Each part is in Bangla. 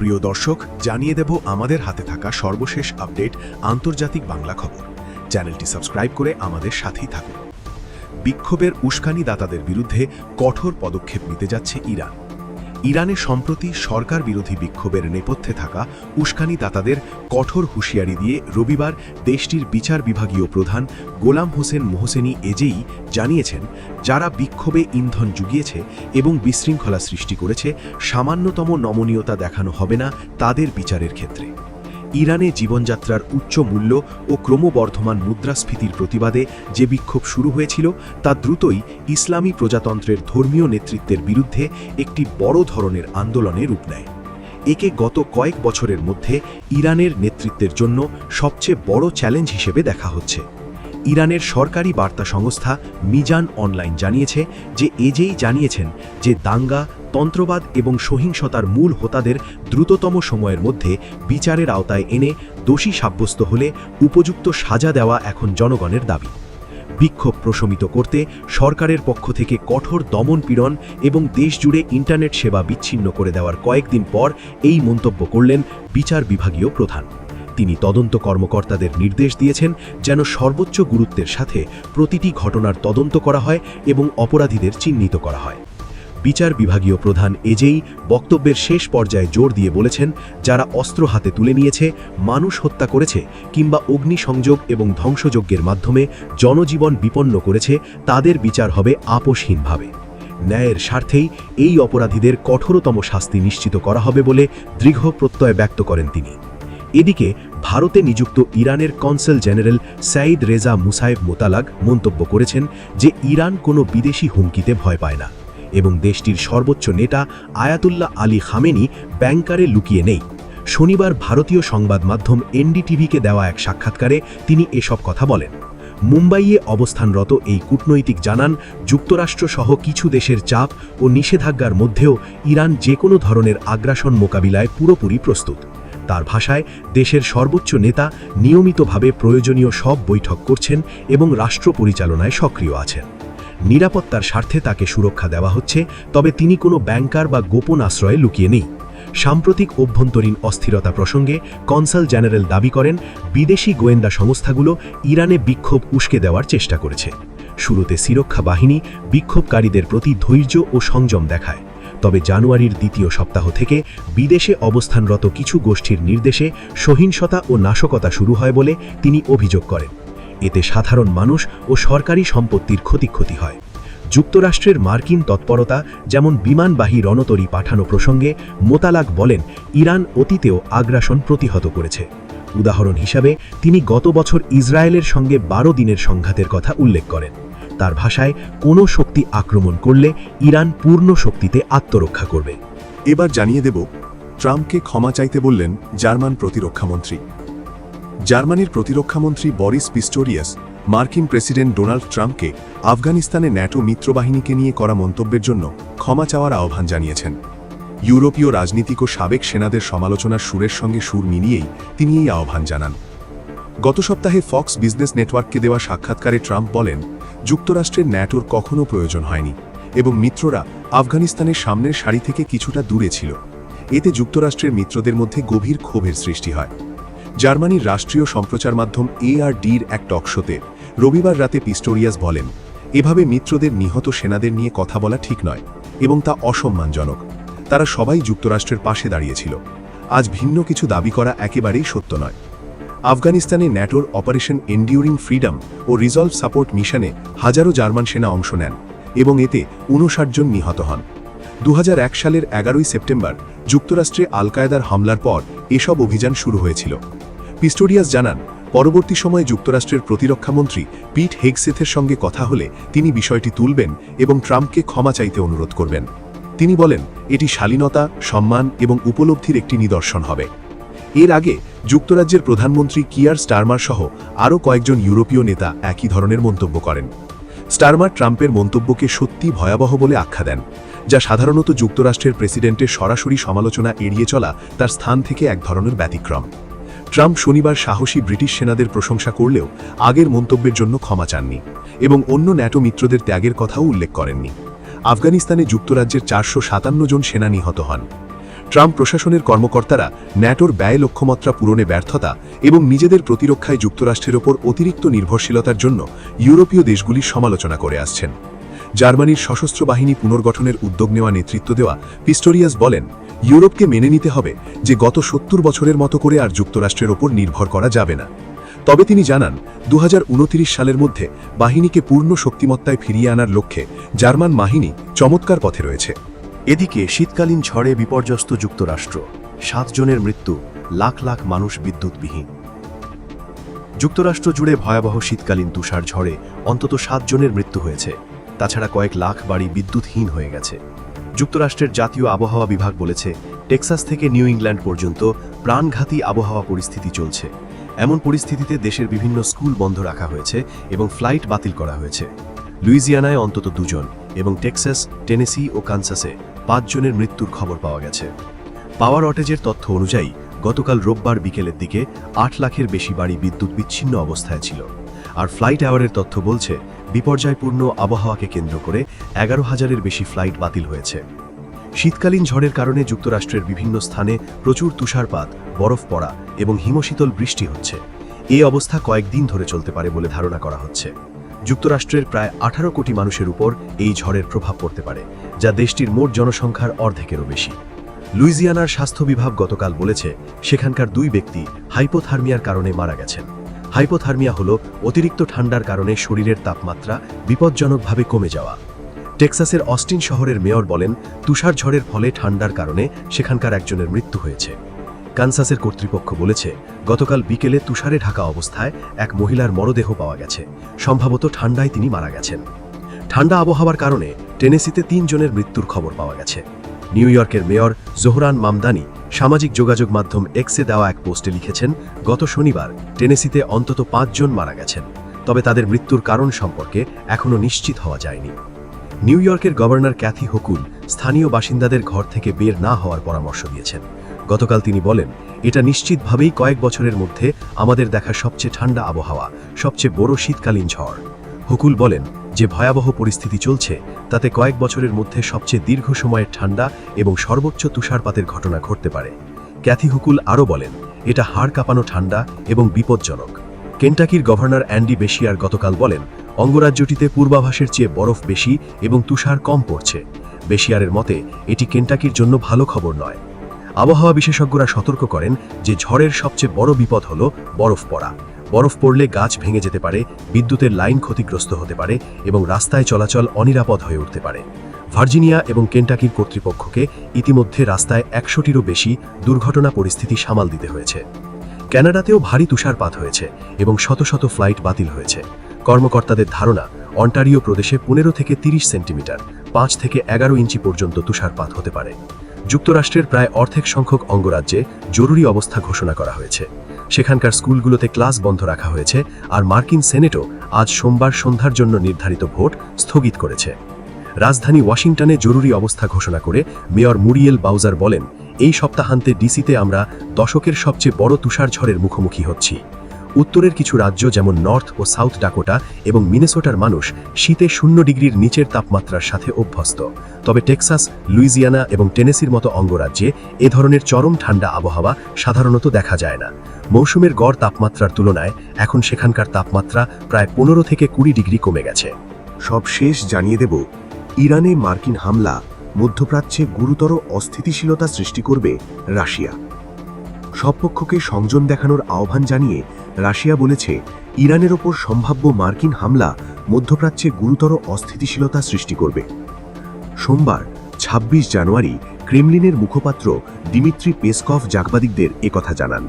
প্রিয় দর্শক, জানিয়ে দেব আমাদের হাতে থাকা সর্বশেষ আপডেট আন্তর্জাতিক বাংলা খবর। চ্যানেলটি সাবস্ক্রাইব করে আমাদের সাথেই থাকুন। বিক্ষোভের উস্কানিদাতাদের বিরুদ্ধে কঠোর পদক্ষেপ নিতে যাচ্ছে ইরান। ইরানে সম্প্রতি সরকার বিরোধী বিক্ষোভের নেপথ্যে থাকা উস্কানি দাতাদের কঠোর হুঁশিয়ারি দিয়ে রবিবার দেশটির বিচার বিভাগীয় প্রধান গোলাম হোসেন মোহসেনি এজেই জানিয়েছেন, যারা বিক্ষোভে ইন্ধন জুগিয়েছে এবং বিশৃঙ্খলা সৃষ্টি করেছে, সামান্যতম নমনীয়তা দেখানো হবে না তাদের বিচারের ক্ষেত্রে। ইরানে জীবনযাত্রার উচ্চ মূল্য ও ক্রমবর্ধমান মুদ্রাস্ফীতির প্রতিবাদে যে বিক্ষোভ শুরু হয়েছিল, তা দ্রুতই ইসলামী প্রজাতন্ত্রের ধর্মীয় নেতৃত্বের বিরুদ্ধে একটি বড় ধরনের আন্দোলনে রূপ নেয়। একে গত কয়েক বছরের মধ্যে ইরানের নেতৃত্বের জন্য সবচেয়ে বড় চ্যালেঞ্জ হিসেবে দেখা হচ্ছে। ইরানের সরকারি বার্তা সংস্থা মিজান অনলাইন জানিয়েছে যে এজেই জানিয়েছেন যে দাঙ্গা, তন্ত্রবাদ এবং সহিংসতার মূল হোতাদের দ্রুততম সময়ের মধ্যে বিচারের আওতায় এনে দোষী সাব্যস্ত হলে উপযুক্ত সাজা দেওয়া এখন জনগণের দাবি। বিক্ষোভ প্রশমিত করতে সরকারের পক্ষ থেকে কঠোর দমন পীড়ন এবং দেশজুড়ে ইন্টারনেট সেবা বিচ্ছিন্ন করে দেওয়ার কয়েকদিন পর এই মন্তব্য করলেন বিচার বিভাগীয় প্রধান। তিনি তদন্ত কর্মকর্তাদের নির্দেশ দিয়েছেন যেন সর্বোচ্চ গুরুত্বের সাথে প্রতিটি ঘটনার তদন্ত করা হয় এবং অপরাধীদের চিহ্নিত করা হয়। বিচার বিভাগীয় প্রধান এজেই বক্তব্যের শেষ পর্যায়ে জোর দিয়ে বলেছেন, যারা অস্ত্র হাতে তুলে নিয়েছে, মানুষ হত্যা করেছে কিংবা অগ্নিসংযোগ এবং ধ্বংসযজ্ঞের মাধ্যমে জনজীবন বিপন্ন করেছে, তাদের বিচার হবে আপোষহীনভাবে। ন্যায়ের স্বার্থেই এই অপরাধীদের কঠোরতম শাস্তি নিশ্চিত করা হবে বলে দৃঢ় প্রত্যয় ব্যক্ত করেন তিনি। এদিকে ভারতে নিযুক্ত ইরানের consul general Saeed Reza Mosayeb Motlagh মন্তব্য করেছেন যে ইরান কোনো বিদেশি হুমকিতে ভয় পায় না, এবং দেশটির সর্বোচ্চ নেতা আয়াতুল্লাহ আলী খামেনি ব্যাংকারে লুকিয়ে নেই। শনিবার ভারতীয় সংবাদ মাধ্যম এনডিটিভিকে দেওয়া এক সাক্ষাৎকারে তিনি এসব কথা বলেন। মুম্বাইয়ে অবস্থানরত এই কূটনৈতিক জানান যুক্তরাষ্ট্রসহ কিছু দেশের চাপ ও নিষেধাজ্ঞার মধ্যেও ইরান যে কোনো ধরনের আগ্রাসন মোকাবিলায় পুরোপুরি প্রস্তুত। তার ভাষায় দেশের সর্বোচ্চ নেতা নিয়মিতভাবে প্রয়োজনীয় সব বৈঠক করছেন এবং রাষ্ট্র পরিচালনায় সক্রিয় আছেন। নিরাপত্তার স্বার্থে তাকে সুরক্ষা দেওয়া হচ্ছে, তবে তিনি কোনো ব্যাংকার বা গোপন আশ্রয়ে লুকিয়ে নেই। সাম্প্রতিক অভ্যন্তরীণ অস্থিরতা প্রসঙ্গে কনসাল জেনারেল দাবি করেন, বিদেশি গোয়েন্দা সংস্থাগুলো ইরানে বিক্ষোভ উস্কে দেওয়ার চেষ্টা করেছে। শুরুতে সিরক্ষা বাহিনী বিক্ষোভকারীদের প্রতি ধৈর্য ও সংযম দেখায়। তবে জানুয়ারির দ্বিতীয় সপ্তাহ থেকে বিদেশে অবস্থানরত কিছু গোষ্ঠীর নির্দেশে সহিংসতা ও নাশকতা শুরু হয় বলে তিনি অভিযোগ করেন। এতে সাধারণ মানুষ ও সরকারি সম্পত্তির ক্ষতিক্ষতি হয়। যুক্তরাষ্ট্রের মার্কিন তৎপরতা যেমন বিমানবাহী রণতরী পাঠানো প্রসঙ্গে মোতালাক বলেন, ইরান অতীতেও আগ্রাসন প্রতিহত করেছে। উদাহরণ হিসাবে, তিনি গত বছর ইসরায়েলের সঙ্গে বারো দিনের সংঘাতের কথা উল্লেখ করেন। তার ভাষায় কোনো শক্তি আক্রমণ করলে ইরান পূর্ণ শক্তিতে আত্মরক্ষা করবে। এবার জানিয়ে দেব, ট্রাম্পকে ক্ষমা চাইতে বললেন জার্মান প্রতিরক্ষামন্ত্রী। জার্মানির প্রতিরক্ষামন্ত্রী বরিস পিস্টোরিয়াস, মার্কিন প্রেসিডেন্ট ডোনাল্ড ট্রাম্পকে আফগানিস্তানে ন্যাটো মিত্রবাহিনীকে নিয়ে করা মন্তব্যের জন্য ক্ষমা চাওয়ার আহ্বান জানিয়েছেন। ইউরোপীয় রাজনীতিক ও সাবেক সেনাদের সমালোচনার সুরের সঙ্গে সুর মিলিয়েই তিনি এই আহ্বান জানান। গত সপ্তাহে ফক্স বিজনেস নেটওয়ার্ককে দেওয়া সাক্ষাৎকারে ট্রাম্প বলেন যুক্তরাষ্ট্রের ন্যাটোর কখনও প্রয়োজন হয়নি এবং মিত্ররা আফগানিস্তানের সামনের সারি থেকে কিছুটা দূরে ছিল। এতে যুক্তরাষ্ট্রের মিত্রদের মধ্যে গভীর ক্ষোভের সৃষ্টি হয়। জার্মানির রাষ্ট্রীয় সম্প্রচার মাধ্যম এআরডির এক টকশোতে রবিবার রাতে পিস্টোরিয়াস বলেন, এভাবে মিত্রদের নিহত সেনাদের নিয়ে কথা বলা ঠিক নয় এবং তা অসম্মানজনক। তারা সবাই যুক্তরাষ্ট্রের পাশে দাঁড়িয়েছিল আজ ভিন্ন কিছু দাবি করা একেবারেই সত্য নয়। আফগানিস্তানে ন্যাটোর অপারেশন এন্ডিউরিং ফ্রিডম ও রিজলভ সাপোর্ট মিশনে হাজারো জার্মান সেনা অংশ নেন এবং এতে উনষাট জন নিহত হন। দু হাজার এক সালের এগারোই সেপ্টেম্বর যুক্তরাষ্ট্রে আল কায়দার হামলার পর এসব অভিযান শুরু হয়েছিল। পিস্টোরিয়াস জানান, পরবর্তী সময়ে যুক্তরাষ্ট্রের প্রতিরক্ষামন্ত্রী পিট হেগসেথের সঙ্গে কথা হলে তিনি বিষয়টি তুলবেন এবং ট্রাম্পকে ক্ষমা চাইতে অনুরোধ করবেন। তিনি বলেন, এটি শালীনতা, সম্মান এবং উপলব্ধির একটি নিদর্শন হবে। এর আগে যুক্তরাজ্যের প্রধানমন্ত্রী কিয়ার স্টারমার সহ আরও কয়েকজন ইউরোপীয় নেতা একই ধরনের মন্তব্য করেন। স্টারমার ট্রাম্পের মন্তব্যকে সত্যি ভয়াবহ বলে আখ্যা দেন, যা সাধারণত যুক্তরাষ্ট্রের প্রেসিডেন্টের সরাসরি সমালোচনা এড়িয়ে চলা তার স্থান থেকে এক ধরনের ব্যতিক্রম। ট্রাম্প শনিবার সাহসী ব্রিটিশ সেনাদের প্রশংসা করলেও আগের মন্তব্যের জন্য ক্ষমা চাননি এবং অন্য ন্যাটো মিত্রদের ত্যাগের কথাও উল্লেখ করেননি। আফগানিস্তানে যুক্তরাজ্যের চারশো সাতান্ন জন সেনা নিহত হন। ট্রাম্প প্রশাসনের কর্মকর্তারা ন্যাটোর ব্যয় লক্ষ্যমাত্রা পূরণে ব্যর্থতা এবং নিজেদের প্রতিরক্ষায় যুক্তরাষ্ট্রের ওপর অতিরিক্ত নির্ভরশীলতার জন্য ইউরোপীয় দেশগুলির সমালোচনা করে আসছেন। জার্মানির সশস্ত্র বাহিনী পুনর্গঠনের উদ্যোগ নেওয়া নেতৃত্ব দেওয়া পিস্টোরিয়াস বলেন, ইউরোপকে মেনে নিতে হবে যে গত সত্তর বছরের মতো করে আর যুক্তরাষ্ট্রের ওপর নির্ভর করা যাবে না। তবে তিনি জানান দু হাজার উনত্রিশ সালের মধ্যে বাহিনীকে পূর্ণ শক্তিমত্তায় ফিরিয়ে আনার লক্ষ্যে জার্মান বাহিনী চমৎকার পথে রয়েছে। এদিকে শীতকালীন ঝড়ে বিপর্যস্ত যুক্তরাষ্ট্র সাতজনের মৃত্যু, লাখ লাখ মানুষ বিদ্যুৎবিহীন। যুক্তরাষ্ট্র জুড়ে ভয়াবহ শীতকালীন তুষার ঝড়ে অন্তত সাতজনের মৃত্যু হয়েছে, তাছাড়া কয়েক লাখ বাড়ি বিদ্যুৎহীন হয়ে গেছে। যুক্তরাষ্ট্রের জাতীয় আবহাওয়া বিভাগ বলেছে, টেক্সাস থেকে নিউ ইংল্যান্ড পর্যন্ত প্রাণঘাতী আবহাওয়া পরিস্থিতি চলছে। এমন পরিস্থিতিতে দেশের বিভিন্ন স্কুল বন্ধ রাখা হয়েছে এবং ফ্লাইট বাতিল করা হয়েছে। লুইজিয়ানায় অন্তত দুজন এবং টেক্সাস, টেনেসি ও কানসাসে পাঁচজনের মৃত্যুর খবর পাওয়া গেছে। পাওয়ার অটেজের তথ্য অনুযায়ী, গতকাল রোববার বিকেলের দিকে আট লাখের বেশি বাড়ি বিদ্যুৎ বিচ্ছিন্ন অবস্থায় ছিল। আর ফ্লাইট আওয়ারের তথ্য বলছে, বিপর্যয়পূর্ণ আবহাওয়াকে কেন্দ্র করে এগারো হাজারের বেশি ফ্লাইট বাতিল হয়েছে। শীতকালীন ঝড়ের কারণে যুক্তরাষ্ট্রের বিভিন্ন স্থানে প্রচুর তুষারপাত, বরফ পড়া এবং হিমশীতল বৃষ্টি হচ্ছে। এই অবস্থা কয়েকদিন ধরে চলতে পারে বলে ধারণা করা হচ্ছে। যুক্তরাষ্ট্রের প্রায় আঠারো কোটি মানুষের উপর এই ঝড়ের প্রভাব পড়তে পারে, যা দেশটির মোট জনসংখ্যার অর্ধেকেরও বেশি। লুইজিয়ানার স্বাস্থ্য বিভাগ গতকাল বলেছে, সেখানকার দুই ব্যক্তি হাইপোথার্মিয়ার কারণে মারা গেছেন। হাইপোথার্মিয়া হল অতিরিক্ত ঠান্ডার কারণে শরীরের তাপমাত্রা বিপজ্জনকভাবে কমে যাওয়া। টেক্সাসের অস্টিন শহরের মেয়র বলেন তুষার ঝড়ের ফলে ঠান্ডার কারণে সেখানকার একজনের মৃত্যু হয়েছে। কানসাসের কর্তৃপক্ষ বলেছে, গতকাল বিকেলে তুষারে ঢাকা অবস্থায় এক মহিলার মরদেহ পাওয়া গেছে। সম্ভবত ঠান্ডায় তিনি মারা গেছেন। ঠান্ডা আবহাওয়ার কারণে টেনেসিতে তিনজনের মৃত্যুর খবর পাওয়া গেছে। নিউ ইয়র্কের মেয়র জোহরান মামদানি সামাজিক যোগাযোগ মাধ্যম এক্সে দেওয়া এক পোস্টে লিখেছেন, গত শনিবার টেনেসিতে অন্তত পাঁচজন মারা গেছেন, তবে তাদের মৃত্যুর কারণ সম্পর্কে এখনও নিশ্চিত হওয়া যায়নি। নিউ ইয়র্কের গভর্নর ক্যাথি হকুল স্থানীয় বাসিন্দাদের ঘর থেকে বের না হওয়ার পরামর্শ দিয়েছেন। গতকাল তিনি বলেন, এটা নিশ্চিতভাবেই কয়েক বছরের মধ্যে আমাদের দেখা সবচেয়ে ঠান্ডা আবহাওয়া, সবচেয়ে বড় শীতকালীন ঝড়। হুকুল বলেন, যে ভয়াবহ পরিস্থিতি চলছে, তাতে কয়েক বছরের মধ্যে সবচেয়ে দীর্ঘ সময়ের ঠান্ডা এবং সর্বোচ্চ তুষারপাতের ঘটনা ঘটতে পারে। ক্যাথি হুকুল আরও বলেন, এটা হাড় কাঁপানো ঠান্ডা এবং বিপজ্জনক। কেন্টাকির গভর্নর অ্যান্ডি বেশিয়ার গতকাল বলেন, অঙ্গরাজ্যটিতে পূর্বাভাসের চেয়ে বরফ বেশি এবং তুষার কম পড়ছে। বেশিয়ারের মতে, এটি কেন্টাকির জন্য ভালো খবর নয়। আবহাওয়া বিশেষজ্ঞরা সতর্ক করেন যে ঝড়ের সবচেয়ে বড় বিপদ হল বরফ পড়া। বরফ পড়লে গাছ ভেঙে যেতে পারে, বিদ্যুতের লাইন ক্ষতিগ্রস্ত হতে পারে এবং রাস্তায় চলাচল অনিরাপদ হয়ে উঠতে পারে। ভার্জিনিয়া এবং কেন্টাকির কর্তৃপক্ষকে ইতিমধ্যে রাস্তায় একশোটিরও বেশি দুর্ঘটনা পরিস্থিতি সামাল দিতে হয়েছে। ক্যানাডাতেও ভারী তুষারপাত হয়েছে এবং শত শত ফ্লাইট বাতিল হয়েছে। কর্মকর্তাদের ধারণা, অন্টারিও প্রদেশে পনেরো থেকে তিরিশ সেন্টিমিটার, পাঁচ থেকে এগারো ইঞ্চি পর্যন্ত তুষারপাত হতে পারে। যুক্তরাষ্ট্রের প্রায় অর্ধেক সংখ্যক অঙ্গরাজ্যে জরুরি অবস্থা ঘোষণা করা হয়েছে। সেখানকার স্কুলগুলোতে ক্লাস বন্ধ রাখা হয়েছে আর মার্কিন সেনেটও আজ সোমবার সন্ধ্যার জন্য নির্ধারিত ভোট স্থগিত করেছে। রাজধানী ওয়াশিংটনে জরুরি অবস্থা ঘোষণা করে মেয়র মুরিয়েল বাউজার বলেন, এই সপ্তাহান্তে ডিসিতে আমরা দশকের সবচেয়ে বড় তুষার ঝড়ের মুখোমুখি হচ্ছি। উত্তরের কিছু রাজ্য যেমন নর্থ ও সাউথ ডাকোটা এবং মিনেসোটার মানুষ শীতে শূন্য ডিগ্রির নিচের তাপমাত্রার সাথে অভ্যস্ত। তবে টেক্সাস, লুইজিয়ানা এবং টেনেসির মতো অঙ্গরাজ্যে এ ধরনের চরম ঠান্ডা আবহাওয়া সাধারণত দেখা যায় না। মৌসুমের গড় তাপমাত্রার তুলনায় এখন সেখানকার তাপমাত্রা প্রায় পনেরো থেকে কুড়ি ডিগ্রি কমে গেছে। সব শেষ জানিয়ে দেব, ইরানে মার্কিন হামলা মধ্যপ্রাচ্যে গুরুতর অস্থিতিশীলতা সৃষ্টি করবে রাশিয়া। সব পক্ষকে সংযম দেখানোর আহ্বান জানিয়ে রাশিয়া বলেছে, ইরানের ওপর সম্ভাব্য মার্কিন হামলা মধ্যপ্রাচ্যে গুরুতর অস্থিতিশীলতা সৃষ্টি করবে। সোমবার ২৬ জানুয়ারি, ক্রেমলিনের মুখপাত্র দিমিত্রি পেসকভ জাগবাদিকদের একথা জানান।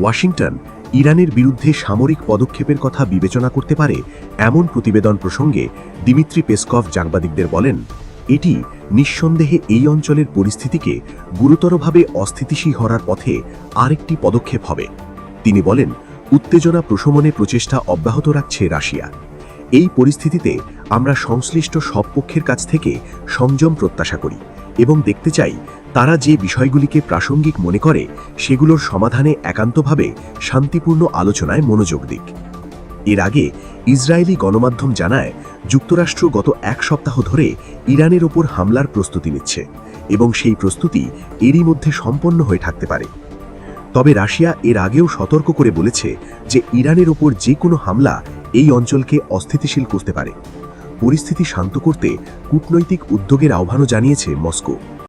ওয়াশিংটন, ইরানের বিরুদ্ধে সামরিক পদক্ষেপের কথা বিবেচনা করতে পারে এমন প্রতিবেদন প্রসঙ্গে দিমিত্রি পেসকভ সাংবাদিকদের বলেন, এটি নিঃসন্দেহে এই অঞ্চলের পরিস্থিতিকে গুরুতরভাবে অস্থিতিশীল হওয়ার পথে আরেকটি পদক্ষেপ হবে। তিনি বলেন উত্তেজনা প্রশমনে প্রচেষ্টা অব্যাহত রাখছে রাশিয়া। এই পরিস্থিতিতে আমরা সংশ্লিষ্ট সব পক্ষের কাছ থেকে সংযম প্রত্যাশা করি এবং দেখতে চাই তারা যে বিষয়গুলিকে প্রাসঙ্গিক মনে করে সেগুলোর সমাধানে একান্তভাবে শান্তিপূর্ণ আলোচনায় মনোযোগ দিক। এর আগে ইসরায়েলি গণমাধ্যম জানায়, যুক্তরাষ্ট্র গত এক সপ্তাহ ধরে ইরানের ওপর হামলার প্রস্তুতি নিচ্ছে এবং সেই প্রস্তুতি এরই মধ্যে সম্পন্ন হয়ে থাকতে পারে। তবে রাশিয়া এর আগেও সতর্ক করে বলেছে যে ইরানের ওপর যে কোনো হামলা এই অঞ্চলকে অস্থিতিশীল করতে পারে। পরিস্থিতি শান্ত করতে কূটনৈতিক উদ্যোগের আহ্বানও জানিয়েছে মস্কো।